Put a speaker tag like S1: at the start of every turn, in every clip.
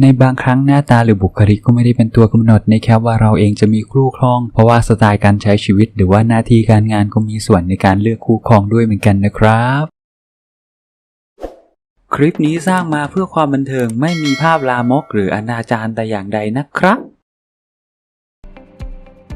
S1: ในบางครั้งหน้าตาหรือบุคลิกก็ไม่ได้เป็นตัวกำหนดนะครับว่าเราเองจะมีคู่ครอง เพราะว่าสไตล์การใช้ชีวิต หรือว่าหน้าที่การงานก็มีส่วนในการเลือกคู่ครองด้วยเหมือนกันนะครับ คลิปนี้สร้างมาเพื่อความบันเทิงไม่มีภาพลามกหรืออนาจารแต่อย่างใดนะครับ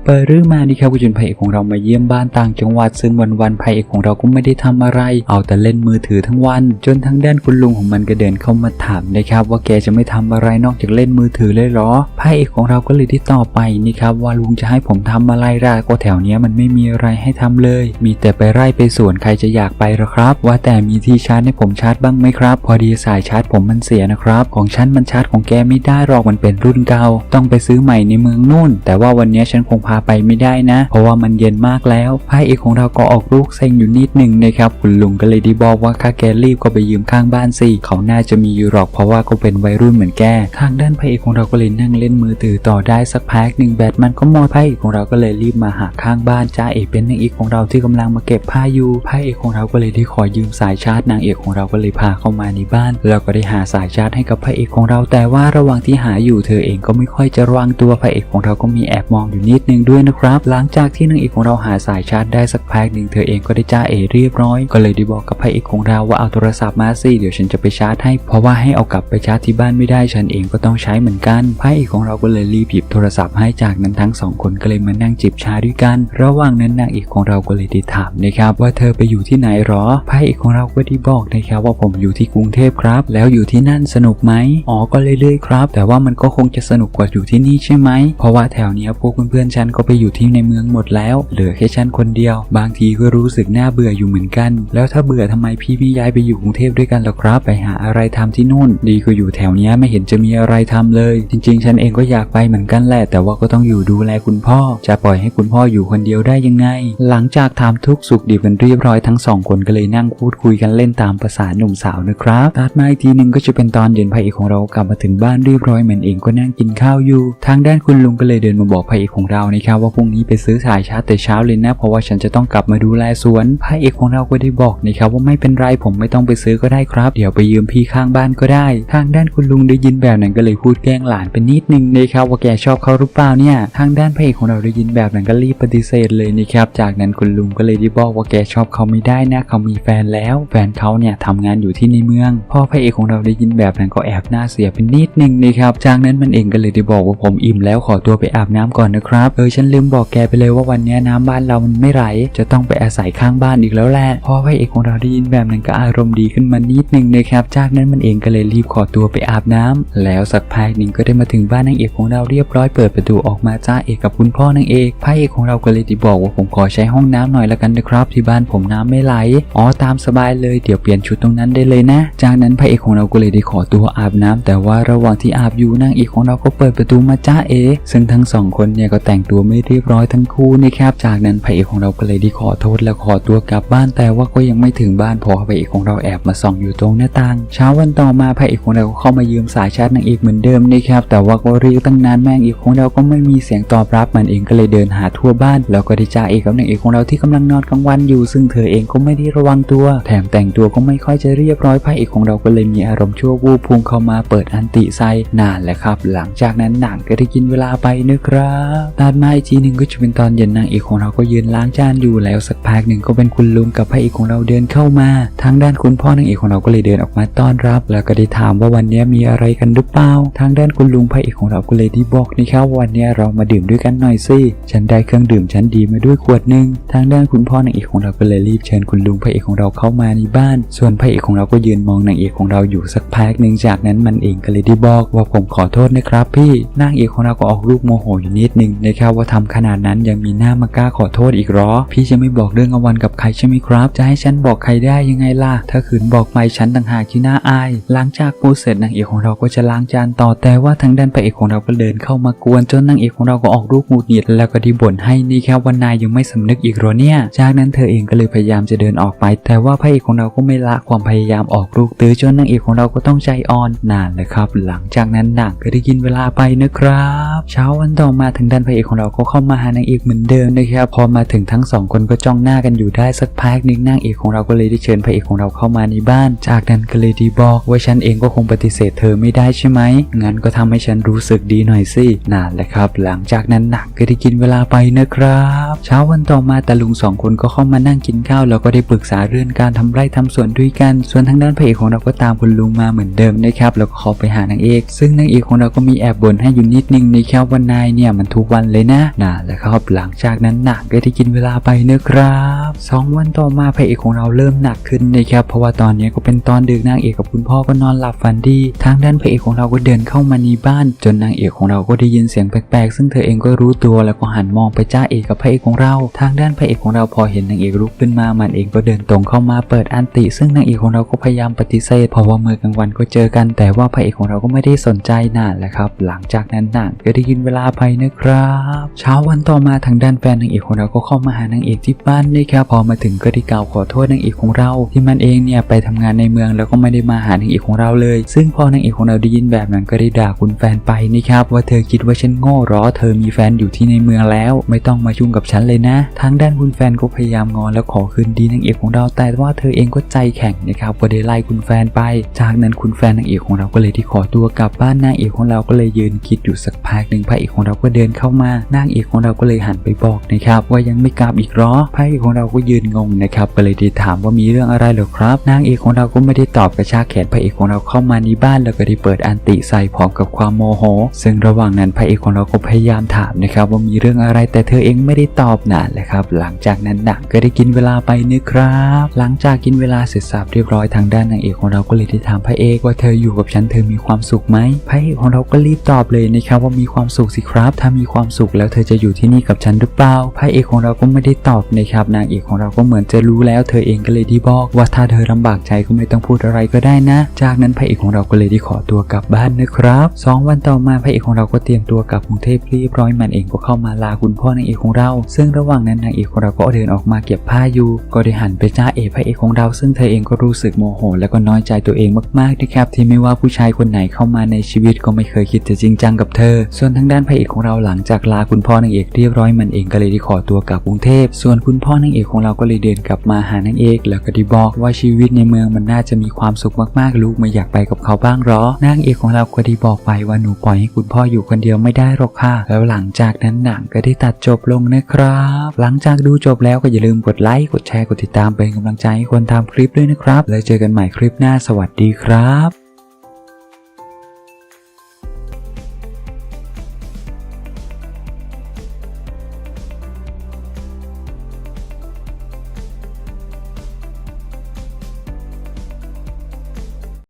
S1: เปิดเรื่องมานี่ครับคุณจุนพระเอกของเรามาเยี่ยมบ้านต่างจังหวัด ซึ่งวันวันๆพระเอกของเราก็ไม่ได้ทำอะไร เอาแต่เล่นมือถือทั้งวัน จนทางด้านคุณลุงของมันก็เดินเข้ามาถามนะครับว่าแกจะไม่ทำอะไรนอกจากเล่นมือถือเลยเหรอพระเอกของเราก็เลยที่ต่อบไปนี่ครับว่าลุงจะให้ผมทำอะไรล่ะก็แถวเนี้ยมันไม่มีอะไรให้ทำเลย มีแต่ไปไร่ไปสวนใครจะอยากไปหรอครับ ว่าแต่มีที่ชาร์จให้ผมชาร์จบ้างไหมครับ พอดีสายชาร์จผมมันเสียนะครับ ของฉันมันชาร์จของแกไม่ได้หรอกมันเป็นรุ่นเก่าต้องไปซื้อใหม่ในเมืองนู่น แต่ว่าวันนี้ฉันคงาไปไม่ได้นะ เพราะว่ามันเย็นมากแล้วพระเอกของเราก็ออกลูกเซ็งอยู่นิดหนึ่งนะครับคุณลุงก็เลยได้บอกว่าค่าแกรีบก็ไปยืมข้างบ้านสิเขาน่าจะมีอยู่หรอกเพราะว่าก็เป็นวัยรุ่นเหมือนแกทางด้านพระเอกของเราก็เลยนั่งเล่นมือถือต่อได้สักพักหนึ่งแบตมันก็หมดพระเอกของเราก็เลยรีบมาหาข้างบ้านจ้าเอกเป็นนางเอกของเราที่กำลังมาเก็บผ้าอยู่พระเอกของเราก็เลยได้ขอยืมสายชาร์จนางเอกของเราก็เลยพาเข้ามาในบ้านแล้วก็ได้หาสายชาร์จให้กับพระเอกของเราแต่ว่าระหว่างที่หาอยู่เธอเองก็ไม่ค่อยจะระวังตัวพระเอกของเราก็มีแอบมองอยู่นิดนึงด้วยนะครับ หลังจากที่นางเอกของเราหาสายชาร์จได้สักพักหนึ่งเธอเองก็ได้จ้าเอเรียบร้อย ก็เลยได้บอกกับพระเอกของเราว่าเอาโทรศัพท์มาสิเดี๋ยวฉันจะไปชาร์จให้ เพราะว่าให้เอากลับไปชาร์จที่บ้านไม่ได้ฉันเองก็ต้องใช้เหมือนกันพระเอกของเราก็เลยรีบหยิบโทรศัพท์ให้จากนั้นทั้งสองคนก็เลยมานั่งจิบชาด้วยกัน ระหว่างนั้นนางเอกของเราก็เลยได้ถามนะครับว่าเธอไปอยู่ที่ไหนหรอพระเอกของเราก็ได้บอกนะครับว่าผมอยู่ที่กรุงเทพครับ แล้วอยู่ที่นั่นสนุกไหมอ๋อก็เรื่อยๆครับ แต่ว่ามันก็คงจะสนุกกว่าอยู่ที่นี่ใช่ไหมเพราะว่าแถวเนี้ยพวกเพื่อนๆฉันก็ไปอยู่ที่ในเมืองหมดแล้ว เหลือแค่ฉันคนเดียว บางทีก็รู้สึกน่าเบื่ออยู่เหมือนกัน แล้วถ้าเบื่อทำไมพี่ไม่ย้ายไปอยู่กรุงเทพด้วยกันล่ะครับ ไปหาอะไรทำที่นู่น ดีกว่าอยู่แถวนี้ไม่เห็นจะมีอะไรทำเลย จริง ๆ ฉันเองก็อยากไปเหมือนกันแหละ แต่ว่าก็ต้องอยู่ดูแลคุณพ่อ จะปล่อยให้คุณพ่ออยู่คนเดียวได้ยังไง หลังจากถามทุกสุขดิบกันเรียบร้อยทั้งสองคนก็เลยนั่งพูดคุยกันเล่นตามภาษาหนุ่มสาวนะครับตัดมาอีกทีหนึ่งก็จะเป็นตอนเย็นพระเอกของเรากลับมาถึงบ้านเรียบร้อยเหมือนเองก็นั่งกินข้าวอยู่ ทางด้านคุณลุงก็เลยเดินมาบอกพระเอกของเรานะครับว่าพรุ่งนี้ไปซื้อสายชาร์จแต่เช้าเลยนะ เพราะว่าฉันจะต้องกลับมาดูแลสวนพระเอกของเราก็ได้บอกนะครับว่าไม่เป็นไรผมไม่ต้องไปซื้อก็ได้ครับ เดี๋ยวไปยืมพี่ข้างบ้านก็ได้ ทางด้านคุณลุงได้ยินแบบนั้นก็เลยพูดแกล้งหลานไปนิดนึงนะครับว่าแกชอบเขาหรือเปล่าเนี่ย ทางด้านพระเอกของเราได้ยินแบบนั้นก็รีบปฏิเสธเลยนะครับ จากนั้นคุณลุงก็เลยได้บอกว่าแกชอบเขาไม่ได้นะเขามีแฟนแล้ว แฟนเขาเนี่ยทำงานอยู่ที่ในเมือง พ่อพระเอกของเราได้ยินแบบนั้นก็แอบหน้าเสียเป็นนิดนึงนะครับ จากนั้นมันเองก็เลยได้บอกว่าผมอิ่มแล้วขอตัวไปอาบน้ำก่อนนะครับเออฉันลืมบอกแกไปเลยว่าวันนี้น้ำบ้านเรามันไม่ไหล จะต้องไปอาศัยข้างบ้านอีกแล้วแหละพอพระเอกของเราได้ยินแบบนั้นก็อารมณ์ดีขึ้นมานิดนึงนะครับ จากนั้นมันเองก็เลยรีบขอตัวไปอาบน้ำแล้วสักพักหนึ่งก็ได้มาถึงบ้านนางเอกของเราเรียบร้อยเปิดประตูออกมาจ้าเอกกับคุณพ่อนางเอกพระเอกของเราก็เลยได้บอกว่าผมขอใช้ห้องน้ำหน่อยละกันนะครับ ที่บ้านผมน้ำไม่ไหลอ๋อตามสบายเลยเดี๋ยวเปลี่ยนชุดตรงนั้นได้เลยนะ จากนั้นพระเอกของเราก็เลยได้ขอตัวอาบน้ำแต่ว่าระหว่างที่อาบอยู่นางเอกของเราก็เปิดประตูมาจ้าเอ ซึ่งทั้งสองคนเนี่ยก็แต่งตัวไม่เรียบร้อยทั้งคู่นะครับจากนั้นพระเอกของเราก็เลยได้ขอโทษและขอตัวกลับบ้านแต่ว่าก็ยังไม่ถึงบ้านพราะพระเอกของเราแอบมาส่องอยู่ตรงหน้าต่าง เช้าวันต่อมาพระเอกของเราก็เข้ามายืมสายชาร์จนางเอกเหมือนเดิมนะครับแต่ว่าก็เรียกตั้งนานแม่งเอกของเราก็ไม่มีเสียงตอบรับมันเองก็เลยเดินหาทั่วบ้าน แล้วก็ได้จ้าเอกกับนางเอกของเราที่กำลังนอนกลางวันอยู่ ซึ่งเธอเองก็ไม่ได้ระวังตัว แถมแต่งตัวก็ไม่ค่อยจะเรียบร้อยพระเอกของเราก็เลยมีอารมณ์ชั่ววูบพุ่งเข้ามาเปิดอันติไซนานแหละครับ หลังจากนั้นหนังก็ได้กินเวลาไปนะครับตัดมาอีกทีหนึ่งก็จะเป็นตอนเย็นนางเอกของเราก็ยืนล้างจานอยู่แล้วสักพักหนึ่งก็เป็นคุณลุงกับพระเอกของเราเดินเข้ามา ทางด้านคุณพ่อนางเอกของเราก็เลยเดินออกมาต้อนรับ แล้วก็ได้ถามว่าวันนี้มีอะไรกันหรือเปล่า ทางด้านคุณลุงพระเอกของเราก็เลยได้บอกนะครับวันนี้เรามาดื่มด้วยกันหน่อยสิฉันได้เครื่องดื่มชั้นดีมาด้วยขวดหนึ่งทางด้านคุณพ่อนางเอกของเราก็เลยรีบเชิญคุณลุงพระเอกของเราเข้ามาในบ้าน ส่วนพระเอกของเราก็ยืนมองนางเอกของเราอยู่สักพักหนึ่งจากนั้นมันเองก็เลยได้บอกว่าผมขอโทษนะครับ พี่นางเอกของเราก็ออกลูกโมโหอยู่นิดนึงนะครับว่าทำขนาดนั้นยังมีหน้ามากล้าขอโทษอีกหรอ พี่จะไม่บอกเรื่องอวันกับใครใช่ไหมครับ จะให้ฉันบอกใครได้ยังไงล่ะ ถ้าขืนบอกไปฉันต่างหากที่น่าอาย หลังจากพูดเสร็จนางเอกของเราก็จะล้างจานต่อ แต่ว่าทางด้านพระเอกของเราก็เดินเข้ามากวนจนนางเอกของเราก็ออกลูกหงุดหงิดแล้วก็ดีบ่นให้นี่แครับว่านายยังไม่สำนึกอีกหรอเนี่ย จากนั้นเธอเองก็เลยพยายามจะเดินออกไป แต่ว่าพระเอกของเราก็ไม่ละความพยายามออกลูกตื้อจนนางเอกของเราก็ต้องใจอ่อนนานเลยครับ หลังจากนั้นนังก็ได้กินเวลาไปนะครับ เช้าวันต่อมาทางด้านพระเอกของเราก็เข้ามาหานางเอกเหมือนเดิมนะครับพอมาถึงทั้งสองคนก็จ้องหน้ากันอยู่ได้สักพักนึงนางเอกของเราก็เลยได้เชิญพระเอกของเราเข้ามาในบ้าน จากนั้นก็เลยดีบอกว่าฉันเองก็คงปฏิเสธเธอไม่ได้ใช่ไหมงั้นก็ทำให้ฉันรู้สึกดีหน่อยสินั่นแหละครับ หลังจากนั้นหนักก็ได้กินเวลาไปนะครับ เช้าวันต่อมาตาลุงสองคนก็เข้ามานั่งกินข้าวแล้วก็ได้ปรึกษาเรื่องการทำไร่ทำสวนด้วยกัน ส่วนทางด้านพระเอกของเราก็ตามคุณลุงมาเหมือนเดิมนะครับแล้วก็ข้าไปหานางเอก ซึ่งนางเอกของเราก็มีแอบบ่นให้อยู่นิดนึงนะครับว่านายเนี่ยมันทุกวันเลยนะนะแหละครับหลังจากนั้นหนักก็ได้กินเวลาไปนะครับสองวันต่อมาพระเอกของเราเริ่มหนักขึ้นนะครับเพราะว่าตอนนี้ก็เป็นตอนดึกนางเอกกับคุณพ่อก็นอนหลับฝันดี ทางด้านพระเอกของเราก็เดินเข้ามาในบ้าน จนนางเอกของเราก็ได้ยินเสียงแปลกๆ ซึ่งเธอเองก็รู้ตัวแล้วก็หันมองไปจ้าเอกกับพระเอกของเรา ทางด้านพระเอกของเราพอเห็นนางเอกลุกขึ้นมามันเองก็เดินตรงเข้ามาเปิดอันติ ซึ่งนางเอกของเราก็พยายามปฏิเสธเพราะว่าเมื่อกลางวันก็เจอกัน แต่ว่าพระเอกของเราก็ไม่ได้สนใจน่นแหละครับ หลังจากนั้นนางก็ได้ยินเวลาไปนะครับเช้าวันต่อมาทางด้านแฟนนางเอกของเราก็เข้ามาหานางเอกที่บ้านนะครับพอมาถึงก็ได้กล่าวขอโทษนางเอกของเรา ที่มันเองเนี่ยไปทำงานในเมืองแล้วก็ไม่ได้มาหานางเอกของเราเลย ซึ่งพอนางเอกของเราได้ยินแบบนั้นก็ได้ด่าคุณแฟนไปนะครับว่าเธอคิดว่าฉันโง่หรอเธอมีแฟนอยู่ที่ในเมืองแล้ว ไม่ต้องมายุ่งกับฉันเลยนะ ทางด้านคุณแฟนก็พยายามงอนแล้วขอคืนดีนางเอกของเราแต่ว่าเธอเองก็ใจแข็งนะครับก็ได้ไล่คุณแฟนไป จากนั้นคุณแฟนนางเอกของเราก็เลยที่ขอตัวกลับบ้านนางเอกของเราก็เลยยืนคิดอยู่สักพักหนึ่งพระเอกของเราก็เดินเข้ามานางเอกของเราก็เลยหันไปบอกนะครับว่ายังไม่กลับอีกหรอพระเอกของเราก็ยืนงงนะครับก็เลยได้ถามว่ามีเรื่องอะไรหรอครับ นางเอกของเราก็ไม่ได้ตอบกระชากแขนพระเอกของเราเข้ามาในบ้านแล้วก็ได้เปิดอันติใส่พร้อมกับความโมโห ซึ่งระหว่างนั้นพระเอกของเราก็พยายามถามนะครับว่ามีเรื่องอะไรแต่เธอเองไม่ได้ตอบนานเลยครับ หลังจากนั้นหนังก็ได้กินเวลาไปนะครับ หลังจากกินเวลาเสร็จสับเรียบร้อยทางด้านนางเอกของเราก็เลยได้ถามพระเอกว่าเธออยู่กับฉันเธอมีความสุขไหมพระเอกของเราก็รีบตอบเลยนะครับว่ามีความสุขสิครับ ถ้ามีความสุขแล้วเธอจะอยู่ที่นี่กับฉันหรือเปล่าพระเอกของเราก็ไม่ได้ตอบนะครับ นางเอกของเราก็เหมือนจะรู้แล้ว เธอเองก็เลยได้บอกว่าถ้าเธอลำบากใจก็ไม่ต้องพูดอะไรก็ได้นะ จากนั้นพระเอกของเราก็เลยได้ขอตัวกลับบ้านนะครับสองวันต่อมาพระเอกของเราก็เตรียมตัวกลับกรุงเทพเรียบร้อยมันเองก็เข้ามาลาคุณพ่อนางเอกของเรา ซึ่งระหว่างนั้นนางเอกของเราก็เดินออกมาเก็บผ้าอยู่ก็ได้หันไปจ้าเอกพระเอกของเรา ซึ่งเธอเองก็รู้สึกโมโห แล้วก็น้อยใจตัวเองมากๆนะครับที่ไม่ว่าผู้ชายคนไหนเข้ามาในชีวิตก็ไม่เคยคิดจะจริงจังกับเธอ ส่วนทางด้านพระเอกของเราหลังจากลาคุณพ่อนางเอกเรียบร้อยมันเองก็เลยได้ขอตัวกลับกรุงเทพ ส่วนคุณพ่อนางเอกของเราก็เลยเดินกลับมาหานางเอก แล้วก็ได้บอกว่าชีวิตในเมืองมันน่าจะมีความสุขมากๆ ลูกไม่อยากไปกับเขาบ้างหรอนางเอกของเราก็ได้บอกไปว่าหนูปล่อยให้คุณพ่ออยู่คนเดียวไม่ได้หรอกค่ะ แล้วหลังจากนั้นหนังก็ได้ตัดจบลงนะครับ หลังจากดูจบแล้วก็อย่าลืมกดไลค์ กดแชร์ กดติดตามเป็นกำลังใจให้คนทำคลิปด้วยนะครับ แล้วเจอกันใหม่คลิปหน้า สวัสดีครับ